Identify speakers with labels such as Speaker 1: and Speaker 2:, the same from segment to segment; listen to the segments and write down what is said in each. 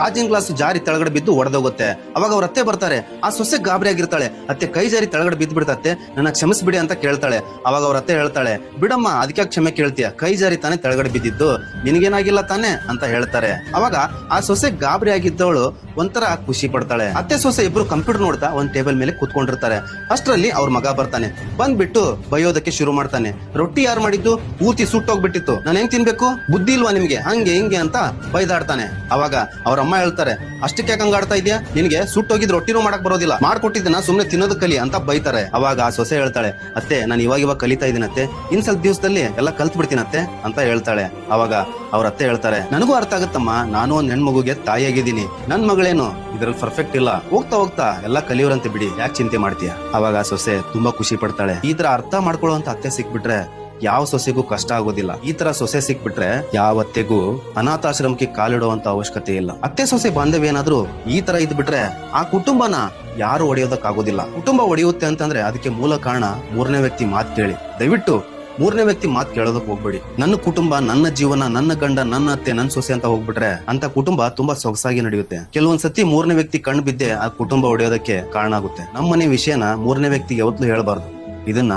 Speaker 1: ಕಾಜಿನ glass ಜಾರಿ ತೆಳಗಡೆ ಬಿದ್ದು ಒಡೆದೋಗುತ್ತೆ. ಅವಾಗ ಅವ್ರ ಅತ್ತೆ ಬರ್ತಾರೆ, ಆ ಸೊಸೆ ಗಾಬರಿ ಆಗಿರ್ತಾಳೆ, ಅತ್ತೆ ಕೈ ಜಾರಿ ತೆಳಗಡೆ ಬಿದ್ದು ಬಿಡ್ತತ್ತೆ ನನ್ನ ಕ್ಷಮಿಸ್ಬಿಡಿ ಅಂತ ಕೇಳ್ತಾಳೆ. ಅವಾಗ ಅವ್ರ ಅತ್ತೆ ಹೇಳ್ತಾಳೆ, ಬಿಡಮ್ಮ ಅದಕ್ಕೆ ಕ್ಷಮೆ ಕೇಳ್ತೀಯ? ಕೈ ಜಾರಿ ತಾನೆ ತೆಳಗಡೆ ಬಿದ್ದಿದ್ದು, ನಿನಗೇನಾಗಿಲ್ಲ ತಾನೆ? ಅಂತ ಹೇಳ್ತಾರೆ. ಅವಾಗ ಆ ಸೊಸೆ ಗಾಬರಿ ಆಗಿದ್ದವಳು ಒಂಥರ ಖುಷಿ ಪಡ್ತಾಳೆ. ಅತ್ತೆ ಸೊಸೆ ಇಬ್ರು ಕಂಪ್ಯೂಟರ್ ನೋಡ್ತಾ ಒಂದ್ ಟೇಬಲ್ ಮೇಲೆ ಕೂತ್ಕೊಂಡಿರ್ತಾರೆ. ಅಷ್ಟರಲ್ಲಿ ಅವ್ರ ಮಗ ಬರ್ತಾನೆ, ಬಂದ್ಬಿಟ್ಟು ಬಯೋದಕ್ಕೆ ಶುರು ಮಾಡ್ತಾನೆ. ರೊಟ್ಟಿ ಯಾರು ಮಾಡಿದ್ದು? ಊತಿ ಸುಟ್ಟೋಗ್ಬಿಟ್ಟಿತ್ತು. ನಾನು ಹೆಂಗ್ ತಿನ್ಬೇಕು? ಬುದ್ಧಿ ಇಲ್ವಾ ನಿಮ್ಗೆ? ಹಂಗೆ ಹಿಂಗೆ ಅಂತ ಬೈದಾಡ್ತಾನೆ. ಅವಾಗ ಅವ್ರ ಅಮ್ಮ ಹೇಳ್ತಾರೆ, ಅಷ್ಟಕ್ಕೆ ಯಾಕೆ ಹಂಗಾಡ್ತಾ ಇದೆಯಾ ನಿನಗೆ ಸುಟ್ಟೋಗಿದ್ ರೊಟ್ಟಿನೂ ಮಾಡಕ್ ಬರೋದಿಲ್ಲ. ಮಾಡ್ಕೊಟ್ಟಿದ್ದನ್ನ ಸುಮ್ನೆ ತಿನ್ನೋದು ಕಲಿ ಅಂತ ಬೈತಾರೆ. ಅವಾಗ ಆ ಸೊಸೆ ಹೇಳ್ತಾಳೆ, ಅತ್ತೆ, ನಾನು ಇವಾಗ ಇವಾಗ ಕಲಿತಾ ಇದ್ದೀನತ್ತೆ ಇನ್ ಸ್ವಲ್ಪ ದಿವಸದಲ್ಲಿ ಎಲ್ಲ ಕಲ್ತ್ ಬಿಡ್ತೀನತ್ತೆ ಅಂತ ಹೇಳ್ತಾಳೆ. ಅವಾಗ ಅವ್ರ ಅತ್ತೆ ಹೇಳ್ತಾರೆ, ನನಗೂ ಅರ್ಥ ಆಗುತ್ತಮ್ಮ. ನಾನು ಒಂದ್ ಹೆಣ್ಮಗುಗೆ ತಾಯಿಯಾಗಿದ್ದೀನಿ ನನ್ ಮಗಳೇನು? ಇದ್ರಲ್ಲಿ ಪರ್ಫೆಕ್ಟ್ ಇಲ್ಲ. ಹೋಗ್ತಾ ಹೋಗ್ತಾ ಎಲ್ಲ ಕಲಿಯೋರಂತೆ ಬಿಡಿ. ಯಾಕೆ ಚಿಂತೆ ಮಾಡ್ತೀಯ? ಅವಾಗ ಆ ಸೊಸೆ ತುಂಬಾ ಖುಷಿ ಪಡ್ತಾಳೆ. ಈ ತರ ಅರ್ಥ ಮಾಡ್ಕೊಳ್ಳುವಂತ ಅತ್ತೆ ಸಿಕ್ಬಿಟ್ರೆ ಯಾವ ಸೊಸೆಗೂ ಕಷ್ಟ ಆಗೋದಿಲ್ಲ. ಈ ತರ ಸೊಸೆ ಸಿಕ್ಬಿಟ್ರೆ ಯಾವತ್ತೆಗೂ ಅನಾಥಾಶ್ರಮಕ್ಕೆ ಕಾಲಿಡುವಂತ ಅವಶ್ಯಕತೆ ಇಲ್ಲ. ಅತ್ತೆ ಸೊಸೆ ಬಾಂಧವ್ಯ ಏನಾದ್ರೂ ಈ ತರ ಇದ್ಬಿಟ್ರೆ ಆ ಕುಟುಂಬನ ಯಾರು ಒಡೆಯೋದಕ್ಕಾಗೋದಿಲ್ಲ. ಕುಟುಂಬ ಒಡೆಯುತ್ತೆ ಅಂತಂದ್ರೆ ಅದಕ್ಕೆ ಮೂಲ ಕಾರಣ ಮೂರನೇ ವ್ಯಕ್ತಿ ಮಾತು ಕೇಳಿ. ದಯವಿಟ್ಟು ಮೂರನೇ ವ್ಯಕ್ತಿ ಮಾತು ಕೇಳೋದಕ್ಕೆ ಹೋಗ್ಬೇಡಿ. ನನ್ನ ಕುಟುಂಬ, ನನ್ನ ಜೀವನ, ನನ್ನ ಗಂಡ, ನನ್ನ ಅತ್ತೆ, ನನ್ನ ಸೊಸೆ ಅಂತ ಹೋಗ್ಬಿಟ್ರೆ ಅಂತ ಕುಟುಂಬ ತುಂಬಾ ಸೊಗಸಾಗಿ ನಡೆಯುತ್ತೆ. ಕೆಲವೊಂದ್ ಸತಿ ಮೂರನೇ ವ್ಯಕ್ತಿ ಕಣ್ಣು ಬಿದ್ದೆ ಆ ಕುಟುಂಬ ಒಡೆಯೋದಕ್ಕೆ ಕಾರಣ ಆಗುತ್ತೆ. ನಮ್ಮನೆ ವಿಷಯನ ಮೂರನೇ ವ್ಯಕ್ತಿಗೆ ಯಾವತ್ತೂ ಹೇಳಬಾರ್ದು. ಇದನ್ನ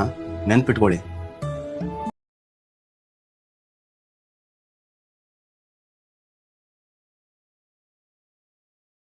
Speaker 1: ನೆನ್ಪಿಟ್ಕೊಳ್ಳಿ.